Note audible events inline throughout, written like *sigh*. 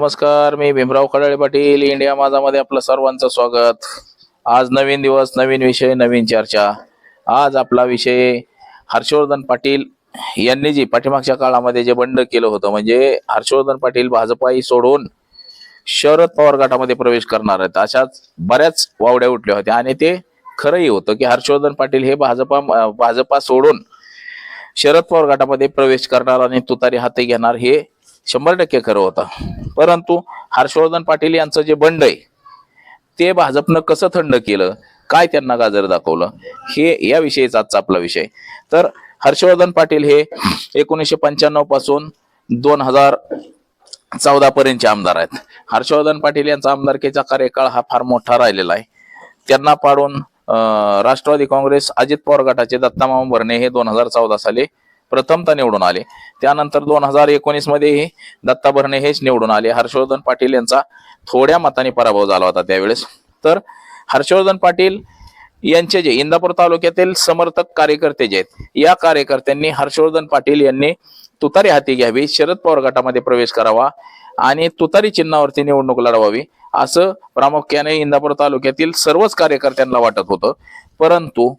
नमस्कार मी भीमराव खडाळे पाटील इंडिया माझामध्ये आपलं सर्वांचं स्वागत. आज नवीन दिवस नवीन विषय नवीन चर्चा. आज आपला विषय हर्षवर्धन पाटील यांनी जी पाठीमागच्या काळामध्ये जे बंड केलं होतं म्हणजे हर्षवर्धन पाटील भाजपाही सोडून शरद पवार गटामध्ये प्रवेश करणार आहेत. अशाच बऱ्याच वावड्या उठल्या होत्या आणि ते खरंही होतं की हर्षवर्धन पाटील हे भाजपा भाजपा सोडून शरद पवार गटामध्ये प्रवेश करणार आणि तुतारी हाती घेणार हे शंभर टक्के खरं होतं. परंतु हर्षवर्धन पाटील यांचं जे बंड आहे ते भाजपनं कसं थंड केलं काय त्यांना गाजर दाखवलं हे याविषयीचा आजचा आपला विषय. तर हर्षवर्धन पाटील हे एकोणीसशे पंच्याण्णवपासून दोन हजार चौदा पर्यंतचे आमदार आहेत. हर्षवर्धन पाटील यांचा आमदारकीचा कार्यकाळ हा फार मोठा राहिलेला आहे. त्यांना पाडून राष्ट्रवादी काँग्रेस अजित पवार गटाचे दत्तामाम भरणे हे दोन हजार चौदा साली प्रथमतः निवडून आले. त्यानंतर दोन हजार एकोणीस मध्येही दत्ता भरणे हेच निवडून आले. हर्षवर्धन पाटील यांचा थोड्या मताने पराभव झाला होता त्यावेळेस. तर हर्षवर्धन पाटील यांचे जे इंदापूर तालुक्यातील समर्थक कार्यकर्ते जे आहेत या कार्यकर्त्यांनी हर्षवर्धन पाटील यांनी तुतारी हाती घ्यावी शरद पवार गटामध्ये प्रवेश करावा आणि तुतारी चिन्हावरती निवडणूक लढवावी असं प्रामुख्याने इंदापूर तालुक्यातील सर्वच कार्यकर्त्यांना वाटत होतं. परंतु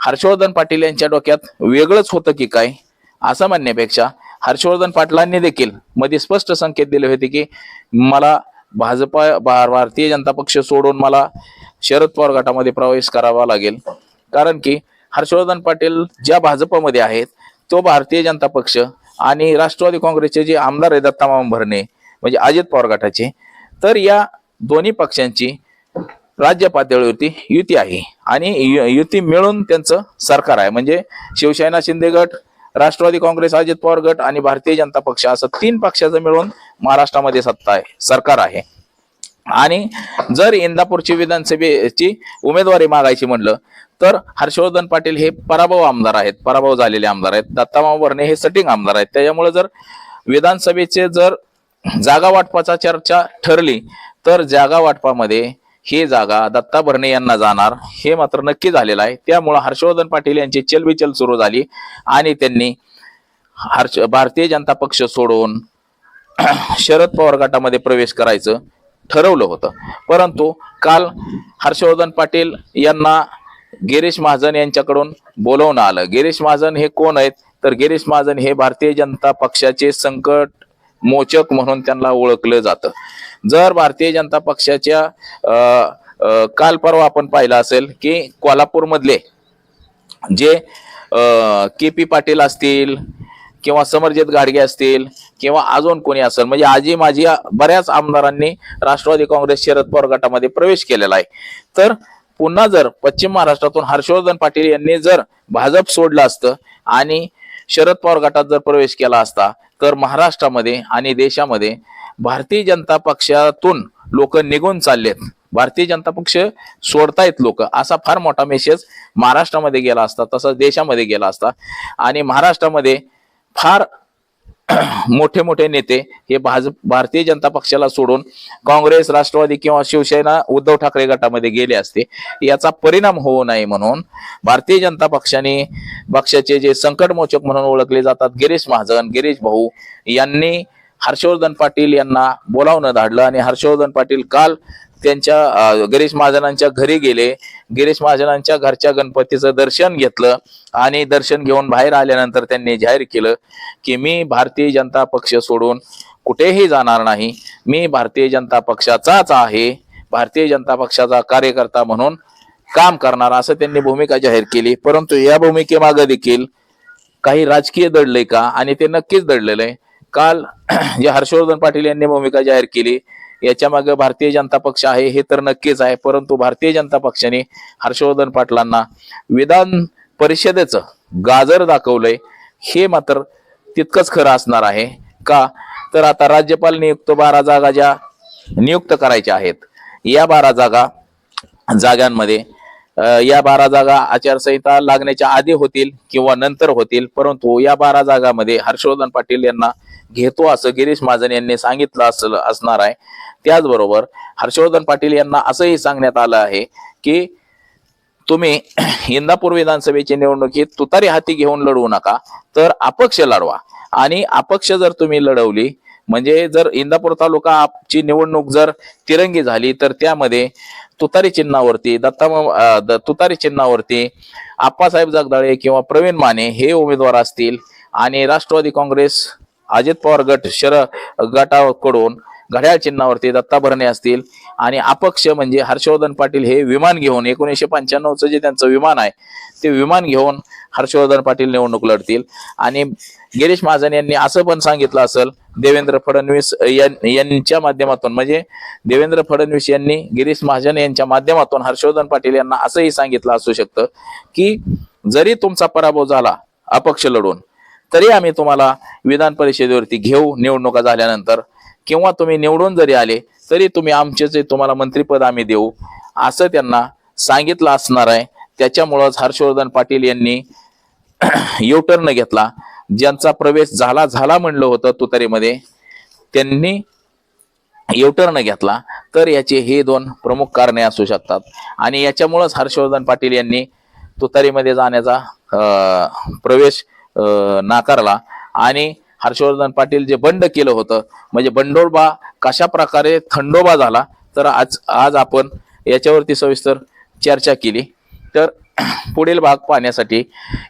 हर्षवर्धन पाटील यांच्या डोक्यात वेगळंच होतं की काय? असं म्हणण्यापेक्षा हर्षवर्धन पाटलांनी देखील मध्ये स्पष्ट संकेत दिले होते की मला भाजपा भारतीय जनता पक्ष सोडून मला शरद पवार गटामध्ये प्रवेश करावा लागेल. कारण की हर्षवर्धन पाटील ज्या भाजपमध्ये आहेत तो भारतीय जनता पक्ष आणि राष्ट्रवादी काँग्रेसचे जे आमदार आहे दत्तामाम भरणे म्हणजे अजित पवार गटाचे तर या दोन्ही पक्षांची राज्य पातळीवरती युती आहे आणि यु- युती मिळून त्यांचं सरकार आहे. म्हणजे शिवसेना शिंदे गट राष्ट्रवादी काँग्रेस अजित पवार गट आणि भारतीय जनता पक्ष असं तीन पक्षाचं मिळून महाराष्ट्रामध्ये सत्ता आहे सरकार आहे. आणि जर इंदापूरची विधानसभेची उमेदवारी मागायची म्हणलं तर हर्षवर्धन पाटील हे पराभव आमदार आहेत पराभव झालेले आमदार आहेत दत्तामा वर्णे हे सटिंग आमदार आहेत. त्याच्यामुळे जर विधानसभेचे जर जागा वाटपाचा चर्चा ठरली तर जागा वाटपामध्ये ही जागा दत्ता भरणे यांना जाणार. हे मात्र नक्की झालेलं आहे. त्यामुळं हर्षवर्धन पाटील यांची चलबिचल सुरू झाली आणि त्यांनी हर्ष भारतीय जनता पक्ष सोडून *clears throat* शरद पवार गटामध्ये प्रवेश करायचं ठरवलं होतं. परंतु काल हर्षवर्धन पाटील यांना गिरीश महाजन यांच्याकडून बोलवणं आलं. गिरीश महाजन हे कोण आहेत? तर गिरीश महाजन हे भारतीय जनता पक्षाचे संकट मोचक म्हणून त्यांना ओळखलं जातं. जर भारतीय जनता पक्षाच्या काल परवा आपण पाहिलं असेल की कोल्हापूरमधले जे के पी पाटील असतील किंवा समरजित गाडगे असतील किंवा अजून कोणी असेल म्हणजे आजी माझी बऱ्याच आमदारांनी राष्ट्रवादी काँग्रेस शरद पवार गटामध्ये प्रवेश केलेला आहे. तर पुन्हा जर पश्चिम महाराष्ट्रातून हर्षवर्धन पाटील यांनी जर भाजप सोडलं असतं आणि शरद पवार गटात जर प्रवेश केला असता तर महाराष्ट्रामध्ये आणि देशामध्ये भारतीय जनता पक्षातून लोक निघून चाललेत. भारतीय जनता पक्ष सोडतायत लोक. असा फार मोठा मेसेज महाराष्ट्रामध्ये गेला असता तसंच देशामध्ये गेला असता. आणि महाराष्ट्रामध्ये फार *clears throat* मोठे मोठे नेते हे भाजप भारतीय जनता पक्षाला सोडून काँग्रेस राष्ट्रवादी किंवा शिवसेना उद्धव ठाकरे गटामध्ये गेले असते. याचा परिणाम होऊ नये म्हणून भारतीय जनता पक्षाने पक्षाचे जे संकटमोचक म्हणून ओळखले जातात गिरीश महाजन गिरीश भाऊ यांनी हर्षवर्धन पाटील यांना बोलावणं धाडलं आणि हर्षवर्धन पाटील काल त्यांच्या गिरीश महाजनांच्या घरी गेले. गिरीश महाजनांच्या घरच्या गणपतीचं दर्शन घेतलं आणि दर्शन घेऊन बाहेर आल्यानंतर त्यांनी जाहीर केलं की मी भारतीय जनता पक्ष सोडून कुठेही जाणार नाही. मी भारतीय जनता पक्षाचाच आहे. भारतीय जनता पक्षाचा कार्यकर्ता म्हणून काम करणार असं त्यांनी भूमिका जाहीर केली. परंतु या भूमिकेमागे देखील काही राजकीय दडले का? आणि ते नक्कीच दडलेलं आहे. काल *clears throat* जे हर्षवर्धन पाटील यांनी भूमिका जाहीर केली. याच्या मागे भारतीय जनता पक्ष आहे हे तर नक्कीच आहे परंतु भारतीय जनता पक्षाने हर्षवर्धन पाटलांना विधान परिषदेचं गाजर दाखवलंय हे मात्र तितकंच खरं असणार आहे का? तर आता राज्यपाल नियुक्त बारा जागा ज्या नियुक्त करायच्या आहेत या बारा जागा जागांमध्ये या बारा जागा आचारसंहिता लागण्याच्या आधी होतील किंवा नंतर होतील परंतु या बारा जागामध्ये हर्षवर्धन पाटील यांना घेतो असं गिरीश महाजन यांनी सांगितलं असं असणार आहे. त्याचबरोबर हर्षवर्धन पाटील यांना असंही सांगण्यात आलं आहे की तुम्ही *clears throat* इंदापूर विधानसभेची निवडणुकीत तुतारी हाती घेऊन लढवू नका तर अपक्ष लढवा. आणि अपक्ष जर तुम्ही लढवली म्हणजे जर इंदापूर तालुका आपची निवडणूक जर तिरंगी झाली तर त्यामध्ये तुतारी चिन्हावरती दत्ता द- तुतारी चिन्हावरती आप्पासाहेब जगदाळे किंवा प्रवीण माने हे उमेदवार असतील. आणि राष्ट्रवादी काँग्रेस अजित पवार गट शर गटाकडून घड्याळ चिन्हावरती दत्ता भरणे असतील. आणि अपक्ष म्हणजे हर्षवर्धन पाटील हे विमान घेऊन एकोणीसशे पंच्याण्णवचं जे त्यांचं विमान आहे ते विमान घेऊन हर्षवर्धन पाटील निवडणूक लढतील. आणि गिरीश महाजन यांनी असं पण सांगितलं असेल देवेंद्र फडणवीस यांच्या माध्यमातून म्हणजे देवेंद्र फडणवीस यांनी गिरीश महाजन यांच्या माध्यमातून हर्षवर्धन पाटील यांना असंही सांगितलं असू शकतं की जरी तुमचा पराभव झाला अपक्ष लढून तरी आम्ही तुम्हाला विधान परिषदेवरती घेऊ निवडणुका झाल्यानंतर. किंवा तुम्ही निवडून जरी आले तरी तुम्ही आमचे जे तुम्हाला मंत्रिपद आम्ही देऊ. असं त्यांना सांगितलं असणार आहे. त्याच्यामुळंच हर्षवर्धन पाटील यांनी *clears throat* युटर्न घेतला. ज्यांचा प्रवेश झाला झाला म्हणलं होतं तुतारीमध्ये त्यांनी युटर्न घेतला. तर याचे हे दोन प्रमुख कारणे असू शकतात. आणि याच्यामुळंच हर्षवर्धन पाटील यांनी तुतारीमध्ये जाण्याचा प्रवेश नाकारला. आणि हर्षवर्धन पाटील जे बंड केलं होतं म्हणजे बंडोबा कशा प्रकारे थंडोबा झाला तर आज आज आपण याच्यावरती सविस्तर चर्चा केली. तर *clears throat* पुढील भाग पाहण्यासाठी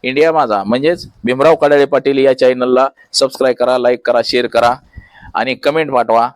इंडिया माझा म्हणजेच भीमराव कडाळे पाटील या चॅनलला सबस्क्राईब करा लाईक करा शेअर करा आणि कमेंट पाठवा.